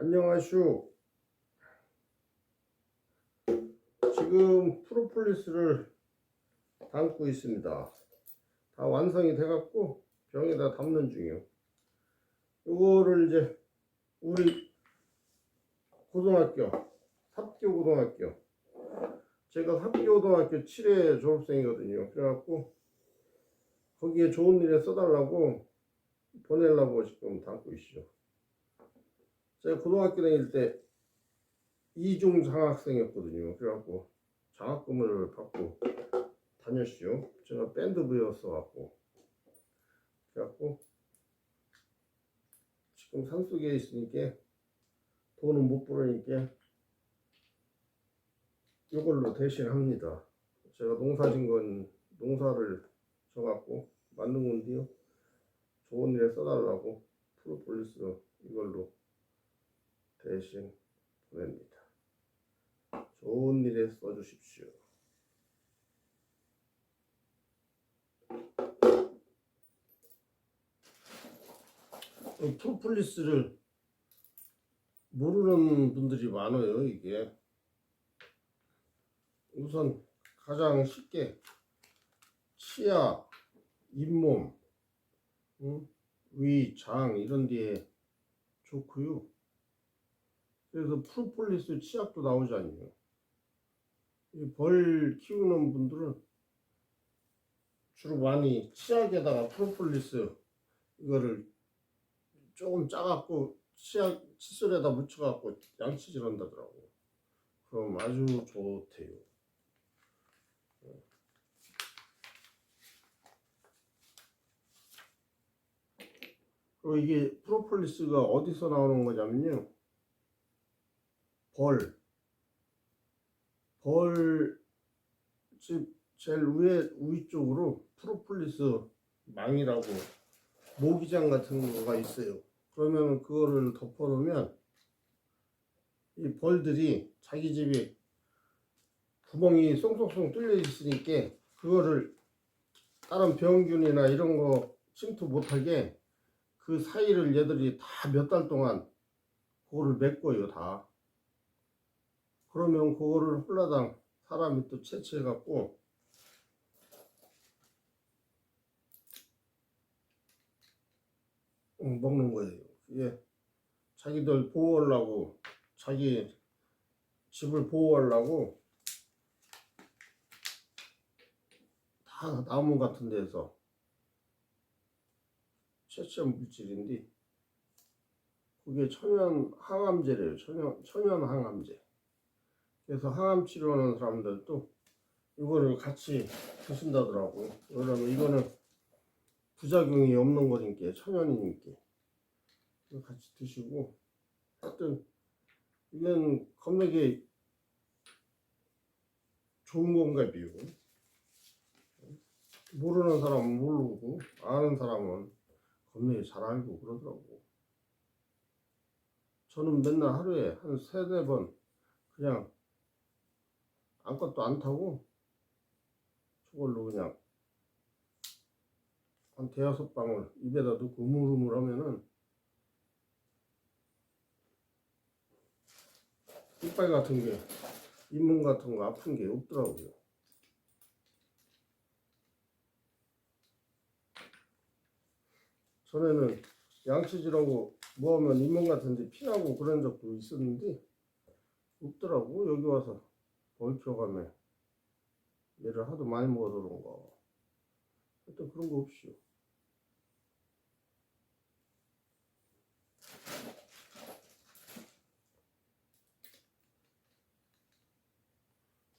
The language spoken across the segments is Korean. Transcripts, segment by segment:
안녕하슈. 지금 프로폴리스를 담고 있습니다. 다 완성이 돼갖고 병에다 담는 중이요. 이거를 이제 우리 고등학교 삽교 고등학교 제가 삽교 고등학교 7회 졸업생이거든요. 그래갖고 거기에 좋은 일에 써달라고 보내려고 지금 담고 있죠. 제가 고등학교 다닐 때 이중 장학생이었거든요. 그래갖고 장학금을 받고 다녔죠. 제가 밴드 부였어 갖고 그래갖고 지금 산속에 있으니까 돈은 못 벌으니까 이걸로 대신합니다. 제가 농사진 건 농사를 져갖고 만든 건데요. 좋은 일에 써달라고 프로폴리스 이걸로 대신 보냅니다. 좋은 일에 써주십시오. 이 프로폴리스를 모르는 분들이 많아요. 이게 우선 가장 쉽게 치아, 잇몸, 응? 위, 장 이런 데에 좋고요. 그래서 프로폴리스 치약도 나오잖아요. 이벌 키우는 분들은 주로 많이 치약에다가 프로폴리스 이거를 조금 짜갖고 치약 칫솔에다 묻혀갖고 양치질 한다더라고. 그럼 아주 좋대요. 그리고 이게 프로폴리스가 어디서 나오는 거냐면요. 벌. 벌, 집 제일 위에, 위쪽으로 프로폴리스 망이라고 모기장 같은 거가 있어요. 그러면 그거를 덮어놓으면 이 벌들이 자기 집에 구멍이 쏙쏙쏙 뚫려 있으니까 그거를 다른 병균이나 이런 거 침투 못하게 그 사이를 얘들이 다 몇 달 동안 그거를 메꿔요 다. 그러면 그거를 홀라당 사람이 또 채취해 갖고 먹는 거예요. 이게 자기들 보호하려고 자기 집을 보호하려고 다 나무 같은 데서 채취한 물질인데 그게 천연 항암제래요. 천연 천연 항암제. 그래서 항암 치료하는 사람들도 이거를 같이 드신다더라고요. 왜냐면 이거는 부작용이 없는 거니까 천연이니까 같이 드시고 하여튼 이건 겁나게 좋은 건가 봐요. 모르는 사람은 모르고 아는 사람은 겁나게 잘 알고 그러더라고. 저는 맨날 하루에 한 세네 번 그냥 아무것도 안 타고 저걸로 그냥 한 대여섯 방울 입에다 넣고 우물우물 하면은 이빨 같은 게 잇몸 같은 거 아픈 게 없더라고요. 전에는 양치질하고 뭐 하면 잇몸 같은데 피나고 그런 적도 있었는데 없더라고 여기 와서 벌초감에 얘를 하도 많이 먹어서 그런가 하여튼 그런 거 없이요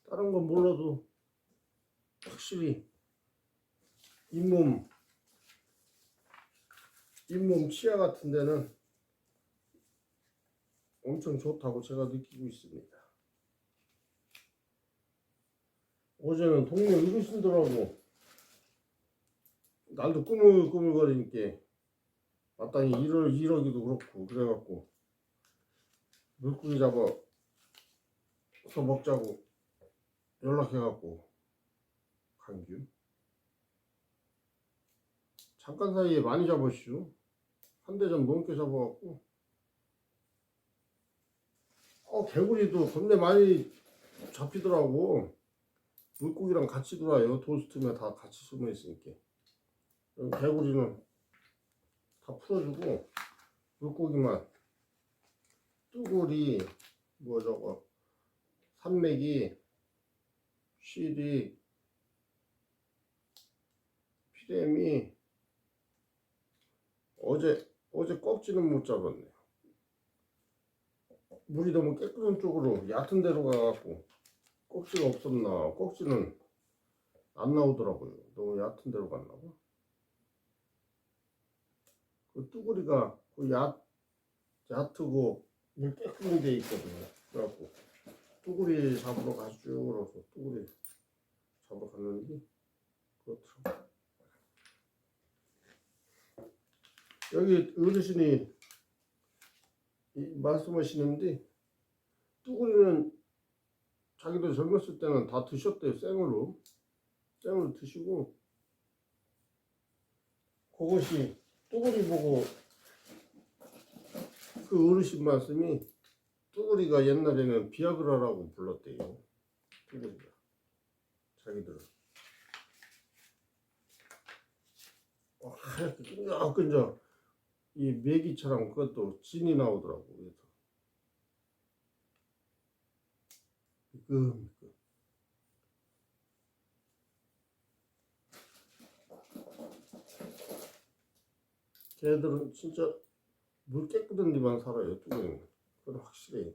다른 건 몰라도 확실히 잇몸 잇몸 치아 같은 데는 엄청 좋다고 제가 느끼고 있습니다. 어제는 동네 어르신들하고 날도 꾸물꾸물거리니까 마땅히 일을 일하기도 그렇고 그래갖고 물고기 잡아서 먹자고 연락해갖고 간규 잠깐 사이에 많이 잡았슈 한대 좀 넘게 잡아갖고. 어, 개구리도 겁내 많이 잡히더라고. 물고기랑 같이 돌아요. 도스트면 다 같이 숨어 있으니까. 개구리는 다 풀어주고 물고기만 뚜구리 뭐 저거 산맥이 쉬리 피레미 어제 어제 꺽지는 못 잡았네. 물이 너무 깨끗한 쪽으로 얕은 데로 가갖고 꼭지가 없었나? 꼭지는 안 나오더라고요. 너무 얕은 데로 갔나 봐. 그 뚜구리가 그 얕, 얕고 물 깨끗한 데 있거든요. 그래갖고 뚜구리 잡으러 가시죠. 그래서 뚜구리 잡으러 갔는데 그렇더라고 여기 어르신이 이- 말씀하시는데 뚜구리는 자기도 젊었을 때는 다 드셨대요 생으로. 생으로 드시고. 그것이 뚜구리 보고 그 어르신 말씀이 뚜구리가 옛날에는 비아그라라고 불렀대요 뚜구리가. 자기들은 어, 하얗게 끈적끈적. 이 메기처럼 그것도 진이 나오더라고 미끈미끈 걔들은 진짜 물 깨끗한 데만 살아요 뚜껑이 그건 확실해요